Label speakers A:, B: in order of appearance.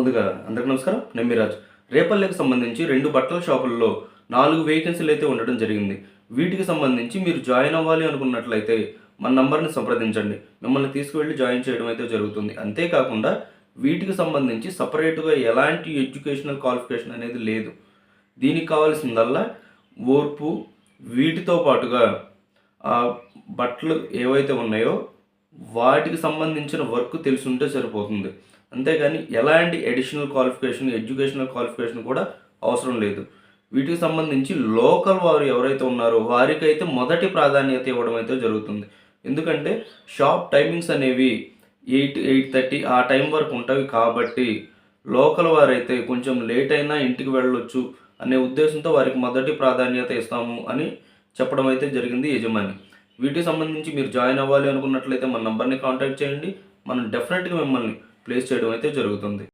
A: ముందుగా అందరికీ నమస్కారం. నెమ్మిరాజ్ రేపల్లెకి సంబంధించి రెండు బట్టల షాపుల్లో నాలుగు వేకెన్సీలు అయితే ఉండడం జరిగింది. వీటికి సంబంధించి మీరు జాయిన్ అవ్వాలి అనుకున్నట్లయితే మన నంబర్ని సంప్రదించండి. మిమ్మల్ని తీసుకువెళ్ళి జాయిన్ చేయడం అయితే జరుగుతుంది. అంతేకాకుండా వీటికి సంబంధించి సపరేట్గా ఎలాంటి ఎడ్యుకేషనల్ క్వాలిఫికేషన్ అనేది లేదు. దీనికి కావాల్సిందల్లా ఓర్పు వీటితో పాటుగా ఆ బట్టలు ఏవైతే ఉన్నాయో వాటికి సంబంధించిన వర్క్ తెలిసి ఉంటే సరిపోతుంది. అంతేగాని ఎలాంటి అడిషనల్ క్వాలిఫికేషన్ ఎడ్యుకేషనల్ క్వాలిఫికేషన్ కూడా అవసరం లేదు. వీటికి సంబంధించి లోకల్ వారు ఎవరైతే ఉన్నారో వారికైతే మొదటి ప్రాధాన్యత ఇవ్వడం అయితే జరుగుతుంది. ఎందుకంటే షాప్ టైమింగ్స్ అనేవి ఎయిట్ ఎయిట్ థర్టీ ఆ టైం వరకు ఉంటాయి కాబట్టి లోకల్ వారైతే కొంచెం లేట్ అయినా ఇంటికి వెళ్ళొచ్చు అనే ఉద్దేశంతో వారికి మొదటి ప్రాధాన్యత ఇస్తాము అని చెప్పడం అయితే జరిగింది యజమాని. వీటికి సంబంధించి మీరు జాయిన్ అవ్వాలి అనుకున్నట్లయితే మన నంబర్ని కాంటాక్ట్ చేయండి. మనం డెఫినెట్గా మిమ్మల్ని ప్లేస్ చేయడం అయితే జరుగుతుంది.